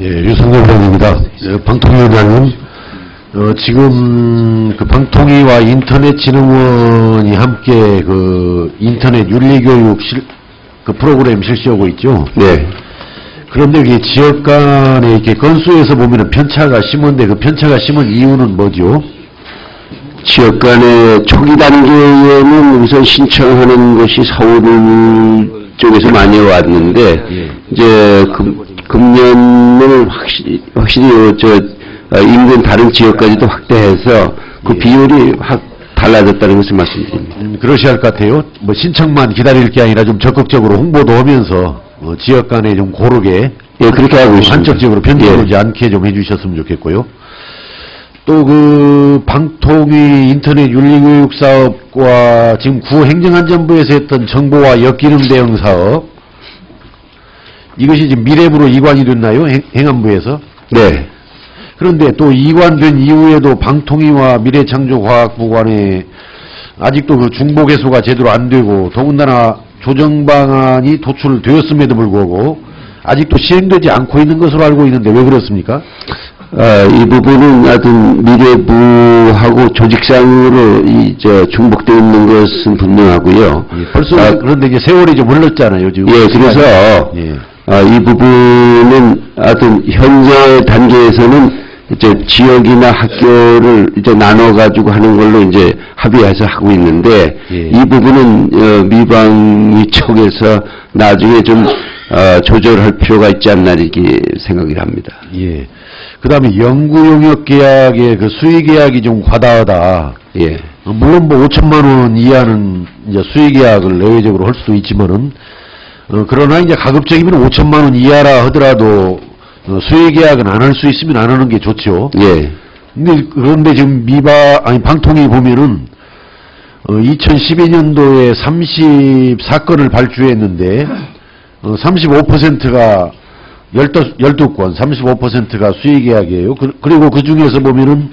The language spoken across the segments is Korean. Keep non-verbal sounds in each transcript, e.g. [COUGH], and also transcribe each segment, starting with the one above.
예, 유승열 의원입니다. 어, 방통위원장님, 어, 지금 그 방통위와 인터넷진흥원이 함께 그 인터넷 윤리교육 실, 그 프로그램 실시하고 있죠. 네. 그런데 이게 지역 간에 이렇게 건수에서 보면은 편차가 심한데 그 편차가 심한 이유는 뭐죠? 지역 간의 초기 단계에는 우선 신청하는 것이 서울 쪽에서 많이 왔는데, 예. 이제 금, 금년을 확실히, 확실히 저, 어, 인근 다른 지역까지도 확대해서 그 예. 비율이 확 달라졌다는 것을 말씀드립니다. 음, 그러셔야 할 것 같아요. 뭐 신청만 기다릴 게 아니라 좀 적극적으로 홍보도 하면서 어, 지역 간에 좀 고르게 예, 그렇게 하고 있습니다. 한쪽적으로 편들어오지 예. 않게 좀 해주셨으면 좋겠고요. 또 그 방통위 인터넷 윤리교육 사업과 지금 구 행정안전부에서 했던 정보와 역기능 대응 사업 이것이 지금 미래부로 이관이 됐나요? 행, 행안부에서? 네. 그런데 또 이관된 이후에도 방통위와 미래창조과학부 간에 아직도 그 중보 개소가 제대로 안 되고 더군다나 조정 방안이 도출되었음에도 불구하고 아직도 시행되지 않고 있는 것으로 알고 있는데 왜 그렇습니까? 아, 이 부분은 하여튼 미래부하고 조직상으로 이, 저, 중복되어 있는 것은 분명하고요. 벌써 아, 그런데 이제 세월이 좀 흘렀잖아요 지금. 예, 그래서 예. 아, 이 부분은 하여튼 현재 단계에서는 이제 지역이나 학교를 이제 나눠 가지고 하는 걸로 이제 합의해서 하고 있는데 예. 이 부분은 어, 미방위 쪽에서 나중에 좀 어, 조절할 필요가 있지 않나 이렇게 생각을 합니다. 예. 그 다음에 연구 용역 계약의 그 수의 계약이 좀 과다하다. 예. 어, 물론 뭐 5천만 원 이하는 이제 수의 계약을 내외적으로 할 수도 있지만은 어, 그러나 이제 가급적이면 5천만 원 이하라 하더라도 어, 수의 계약은 안 할 수 있으면 안 하는 게 좋죠. 예. 근데 그런데 지금 미바 아니 방통위 보면은 어, 2012년도에 34건을 발주했는데 어, 35%가 12, 12건, 35%가 수의 계약이에요. 그, 리고 그 중에서 보면은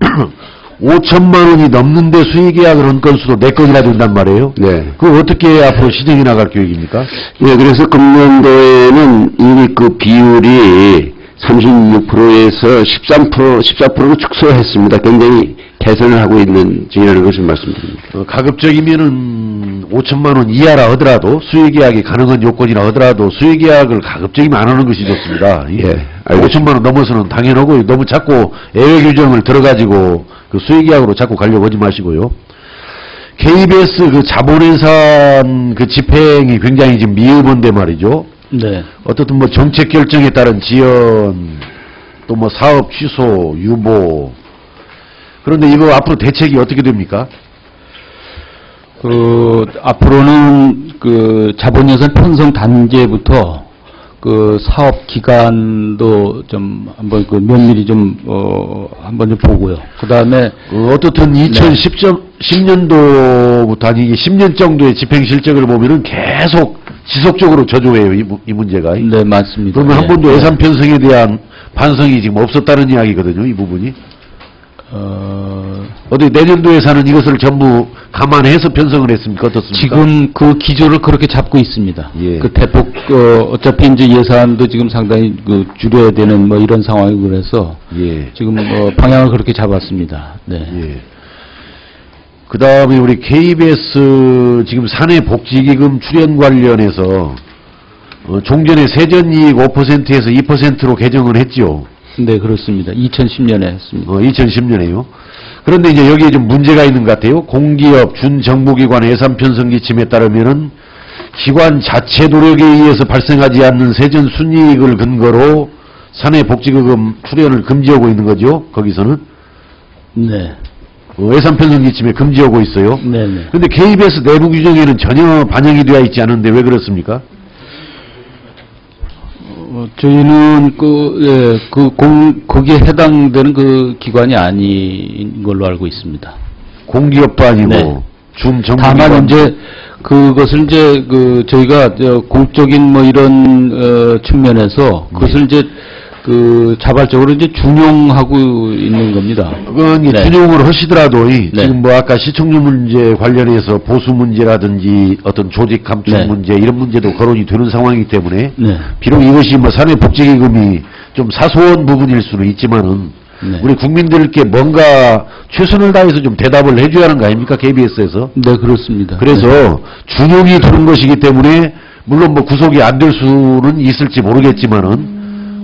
[CLEARS THROAT] 5천만 원이 넘는데 수의 계약을 한 건수도 4건이나 된단 말이에요. 네. 그거 어떻게 앞으로 시행해 나갈 계획입니까? 예, 그래서 금년도에는 이미 그 비율이 36%에서 13%, 14%로 축소했습니다. 굉장히 개선을 하고 있는 중이라는 것을 말씀드립니다. 어, 가급적이면은 5천만 원 이하라 하더라도 수의 계약이 가능한 요건이라 하더라도 수의 계약을 가급적이면 안 하는 것이 좋습니다. 예, 알겠습니다. 5천만 원 넘어서는 당연하고 너무 자꾸 예외 규정을 들어가지고 그 수의 계약으로 자꾸 가려고 하지 마시고요. KBS 그 자본예산 그 집행이 굉장히 지금 미흡한데 말이죠. 네. 어떻든 뭐 정책 결정에 따른 지연, 또 뭐 사업 취소, 유보. 그런데 이거 앞으로 대책이 어떻게 됩니까? 그, 앞으로는 그 자본예산 편성 단계부터 그 사업 기간도 좀 한번 그 면밀히 좀, 어, 한번 좀 보고요. 그 다음에, 어, 어떻든 2010년도부터 아니 이게 10년 정도의 집행 실적을 보면은 계속 지속적으로 저조해요 이, 무- 이 문제가. 네, 맞습니다. 그러면 한 예. 번도 예. 예산 편성에 대한 반성이 지금 없었다는 이야기거든요 이 부분이. 어, 어디 내년도 예산은 이것을 전부 감안해서 편성을 했습니까 어떻습니까? 지금 그 기조를 그렇게 잡고 있습니다. 예. 그 대폭, 어, 어차피 이제 예산도 지금 상당히 그 줄여야 되는 뭐 이런 상황이고 그래서 예. 지금 어, 방향을 그렇게 잡았습니다. 네. 예. 그 다음에 우리 KBS 지금 사내 복지기금 출연 관련해서 어, 종전에 세전 이익 5%에서 2%로 개정을 했죠. 네, 그렇습니다. 2010년에 했습니다. 어, 2010년에요. 그런데 이제 여기에 좀 문제가 있는 것 같아요. 공기업, 준정부기관 예산 편성 지침에 따르면은 기관 자체 노력에 의해서 발생하지 않는 세전 순이익을 근거로 사내 복지기금 출연을 금지하고 있는 거죠. 거기서는 네. 어, 예산 편성 지침에 금지하고 있어요. 네 네. 근데 KBS 내부 규정에는 전혀 반영이 되어 있지 않은데 왜 그렇습니까? 어, 저희는 그, 예, 그 공, 거기에 해당되는 그 기관이 아닌 걸로 알고 있습니다. 공기업도 아니고 네. 준정부기관 다만 이제 그것을 이제 그 저희가 저 공적인 뭐 이런 어, 측면에서 그것을 이제 그 자발적으로 이제 준용하고 있는 겁니다. 그건 이제 네. 준용을 하시더라도 이 네. 지금 뭐 아까 시청률 문제 관련해서 보수 문제라든지 어떤 조직 감축 네. 문제 이런 문제도 거론이 되는 상황이기 때문에 네. 비록 이것이 뭐 사내복지기금이 좀 사소한 부분일 수는 있지만은 네. 우리 국민들께 뭔가 최선을 다해서 좀 대답을 해줘야 하는 거 아닙니까 KBS에서? 네, 그렇습니다. 그래서 준용이 두는 것이기 때문에 물론 뭐 구속이 안 될 수는 있을지 모르겠지만은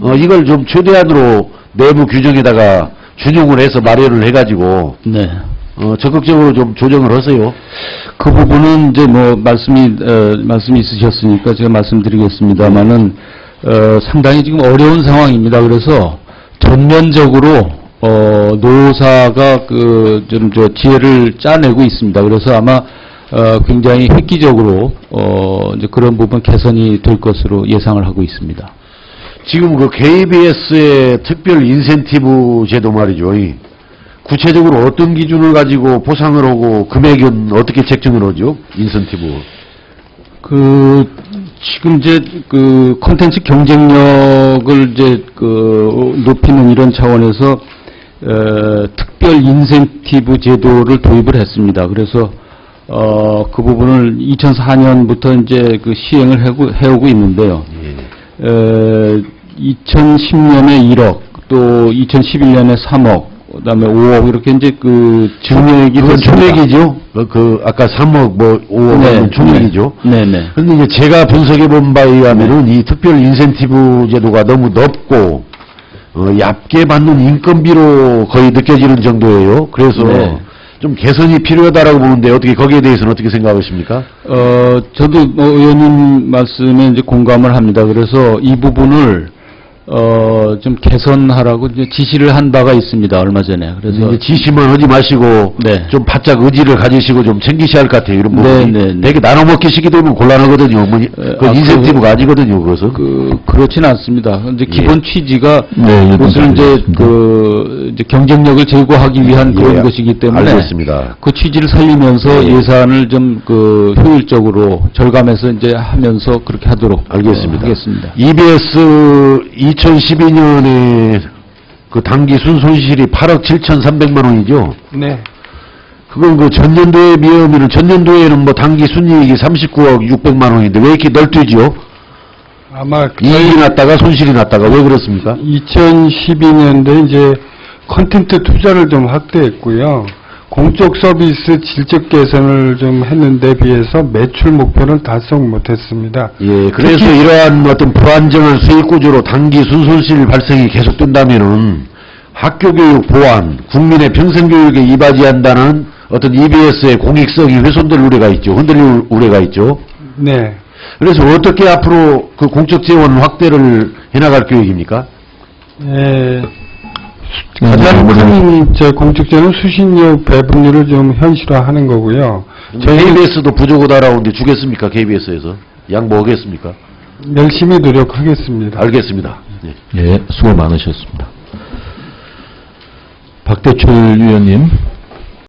어, 이걸 좀 최대한으로 내부 규정에다가 준용을 해서 마련을 해가지고 네. 어, 적극적으로 좀 조정을 하세요. 그 부분은 이제 뭐 말씀이 어, 말씀이 있으셨으니까 제가 말씀드리겠습니다만은 어, 상당히 지금 어려운 상황입니다. 그래서 전면적으로 어, 노사가 그좀저 지혜를 짜내고 있습니다. 그래서 아마 어, 굉장히 획기적으로 어, 이제 그런 부분 개선이 될 것으로 예상을 하고 있습니다. 지금 그 KBS의 특별 인센티브 제도 말이죠. 이 구체적으로 어떤 기준을 가지고 보상을 하고 금액은 어떻게 책정을 하죠? 인센티브. 그 지금 이제 그 콘텐츠 경쟁력을 이제 그 높이는 이런 차원에서 어, 특별 인센티브 제도를 도입을 했습니다. 그래서 어, 그 부분을 2004년부터 이제 그 시행을 해오고, 해오고 있는데요. 예. 어, 2010년에 1억, 또 2011년에 3억, 그다음에 5억 이렇게 이제 그 증액이 됐습니다. 총액이죠. 그, 그 아까 3억 뭐 5억은 총액이죠. 네, 네. 근데 이제 제가 분석해 본 바에 의하면은 이 특별 인센티브 제도가 너무 넓고 어, 얕게 받는 인건비로 거의 느껴지는 정도예요. 그래서 네. 좀 개선이 필요하다라고 보는데 어떻게 거기에 대해서는 어떻게 생각하십니까? 어, 저도 뭐 의원님 말씀에 이제 공감을 합니다. 그래서 이 부분을 어, 좀 개선하라고 이제 지시를 한 바가 있습니다. 얼마 전에. 그래서 이제 지시만 하지 마시고 네. 좀 바짝 의지를 가지시고 좀 챙기셔야 할 것 같아요. 이런 부분이 네, 네, 네. 되게 나눠 먹기 시기 되면 곤란하거든요. 뭐, 에, 그 아, 인센티브가 아니거든요. 그것은. 그 그렇진 않습니다. 이제 예. 기본 취지가 네, 예, 그것을 이제 알겠습니다. 그 이제 경쟁력을 제고하기 위한 그런 예, 것이기 때문에 알겠습니다. 그 취지를 살리면서 예. 예산을 좀 그 효율적으로 절감해서 이제 하면서 그렇게 하도록 알겠습니다. 어, 하겠습니다. EBS 2012년에 그 당기 순손실이 8억 7,300만 원이죠. 네. 그건 그 전년도에 비하면은 전년도에는 뭐 당기 순이익이 39억 600만 원인데 왜 이렇게 널뛰지요? 아마 이익이 났다가 손실이 났다가 왜 그렇습니까? 2012년도에 이제 컨텐츠 투자를 좀 확대했고요. 공적 서비스 질적 개선을 좀 했는데 비해서 매출 목표는 달성 못했습니다. 예, 그래서 이러한 어떤 불안정한 수익 구조로 단기 순손실 발생이 계속된다면은 학교 교육 보완, 국민의 평생 교육에 이바지한다는 어떤 EBS의 공익성이 훼손될 우려가 있죠. 흔들릴 우려가 있죠. 네. 그래서 어떻게 앞으로 그 공적 재원 확대를 해나갈 계획입니까? 예, 네, 가장 큰제 공적제는 수신료 배분율을 좀 현실화하는 거고요. 저희 KBS도 부족하다라는데 주겠습니까? KBS에서 양보하겠습니까? 열심히 노력하겠습니다. 알겠습니다. 네. 예, 수고 많으셨습니다. 박대철 위원님.